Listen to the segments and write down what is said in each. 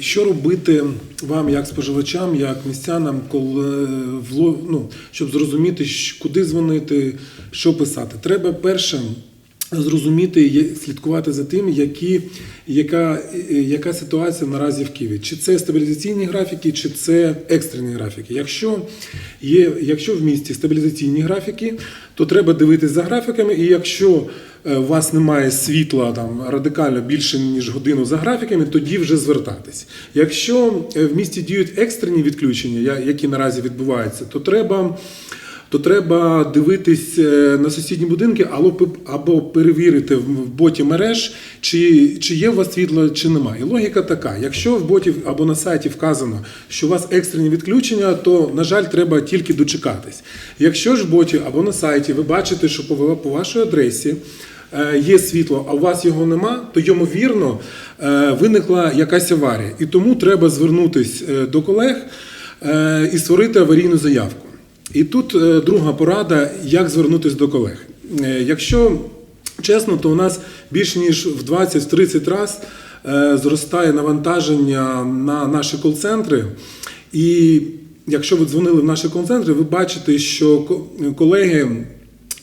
Що робити вам, як споживачам, як містянам, коли вло- ну, щоб зрозуміти, куди дзвонити, що писати? Треба перше зрозуміти, слідкувати за тим, які, яка, е, яка ситуація наразі в Києві. Чи це стабілізаційні графіки, чи це екстрені графіки. Якщо, є, якщо в місті стабілізаційні графіки, то треба дивитись за графіками, і якщо е, у вас немає світла там радикально більше ніж годину за графіками, тоді вже звертатись. Якщо е, в місті діють екстрені відключення, які наразі відбуваються, то треба. То треба дивитись е, на сусідні будинки або, перевірити в боті мереж, чи, чи є у вас світло, чи немає. І логіка така: якщо в боті або на сайті вказано, що у вас екстрені відключення, то на жаль, треба тільки дочекатись. Якщо ж в боті або на сайті ви бачите, що по, вашій адресі е, є світло, а у вас його нема, то ймовірно е, виникла якась аварія. І тому треба звернутись е, до колег е, і створити аварійну заявку. І тут е, друга порада, як звернутися до колег. Е, Якщо чесно, то у нас більше ніж в 20-30 разів е, зростає навантаження на наші кол-центри. І якщо ви дзвонили в наші кол-центри, ви бачите, що колеги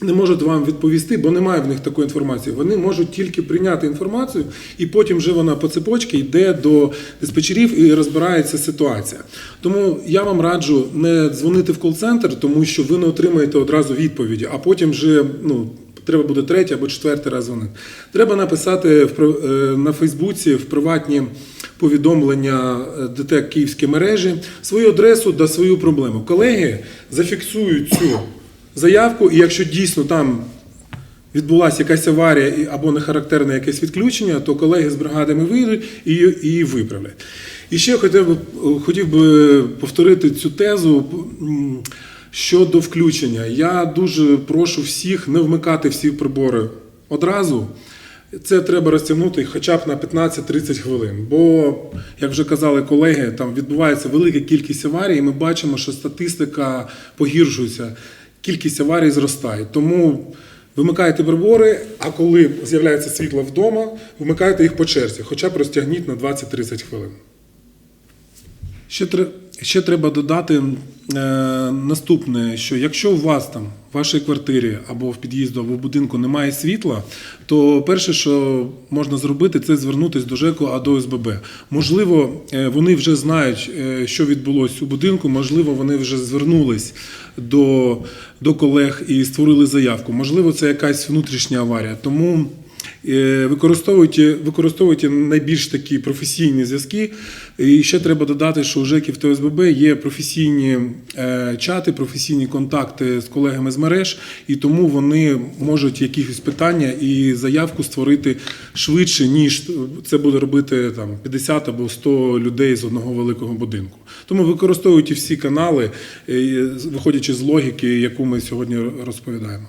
не можуть вам відповісти, бо немає в них такої інформації. Вони можуть тільки прийняти інформацію, і потім вже вона по цепочці йде до диспетчерів і розбирається ситуація. Тому я вам раджу не дзвонити в кол-центр, тому що ви не отримаєте одразу відповіді, а потім вже ну. Треба буде третій або четвертий раз дзвонити. Треба написати е, на Фейсбуці в приватні повідомлення е, ДТЕК Київські мережі свою адресу та свою проблему. Колеги зафіксують цю заявку, і якщо дійсно там відбулася якась аварія або нехарактерне якесь відключення, то колеги з бригадами вийдуть і її- виправлять. І ще хотів би, хотів би повторити цю тезу щодо включення. Я дуже прошу всіх не вмикати всі прибори одразу. Це треба розтягнути хоча б на 15-30 хвилин. Бо, як вже казали колеги, там відбувається велика кількість аварій, і ми бачимо, що статистика погіршується, кількість аварій зростає. Тому вимикайте прибори, а коли з'являється світло вдома, вмикайте їх по черзі, хоча б розтягніть на 20-30 хвилин. Ще, ще треба додати наступне: що якщо у вас там в вашій квартирі або в під'їзду, або в будинку немає світла, то перше, що можна зробити, це звернутися до ЖЕКу або до ОСББ. Можливо, е, вони вже знають, е, що відбулося у будинку, можливо, вони вже звернулись до, до колег і створили заявку. Можливо, це якась внутрішня аварія. Тому. Використовуйте, використовуйте найбільш такі професійні зв'язки. І ще треба додати, що у ЖЕКів та ОСББ є професійні е, чати, професійні контакти з колегами з мереж, і тому вони можуть якісь питання і заявку створити швидше, ніж це буде робити там 50 або 100 людей з одного великого будинку. Тому використовуйте всі канали, е, виходячи з логіки, яку ми сьогодні розповідаємо.